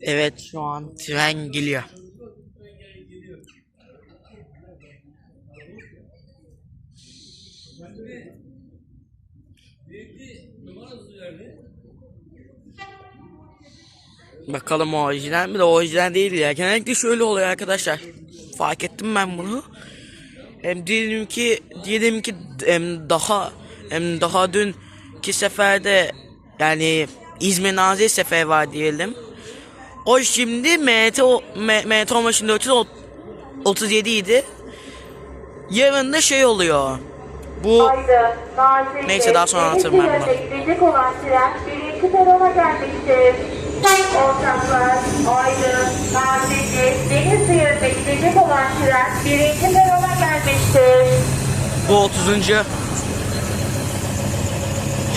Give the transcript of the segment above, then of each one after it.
Evet şu an tren geliyor. Bakalım o orijinal mi de orijinal değil ya. Genellikle şöyle oluyor arkadaşlar. Fark ettim ben bunu. Hem diyelim ki diyelim ki em, daha em, daha dünkü seferde yani İzmir Nazilli sefer var diyelim. O şimdi MT o- M- MT 437 idi. Yarın da şey oluyor. Bu Nazilli, Neyse, daha sonra anlatırım ben bunu. Gidecek olan tren birinci perona gelmektedir. Ortaklar, Ayda, Nazilli, Denizli yönüne gidecek olan tren birinci perona gelmektedir. bu 30.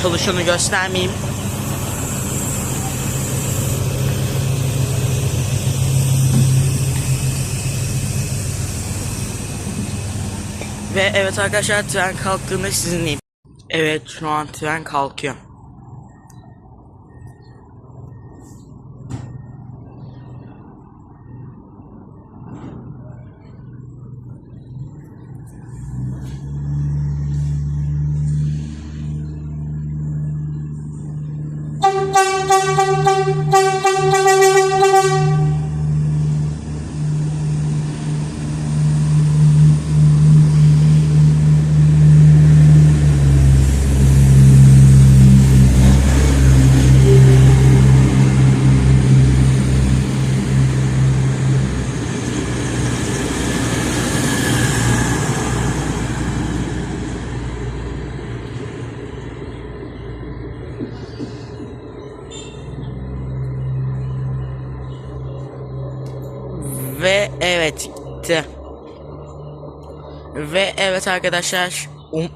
çalışanı göstermeyeyim. Ve evet arkadaşlar tren kalktığında sizinleyim. Evet şu an tren kalkıyor. Ve evet gitti. Ve evet arkadaşlar um,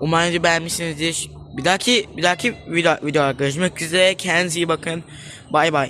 umarım beğenmişsinizdir. Bir dahaki bir dahaki video, video görüşmek üzere. Kendinize iyi bakın. Bay bay.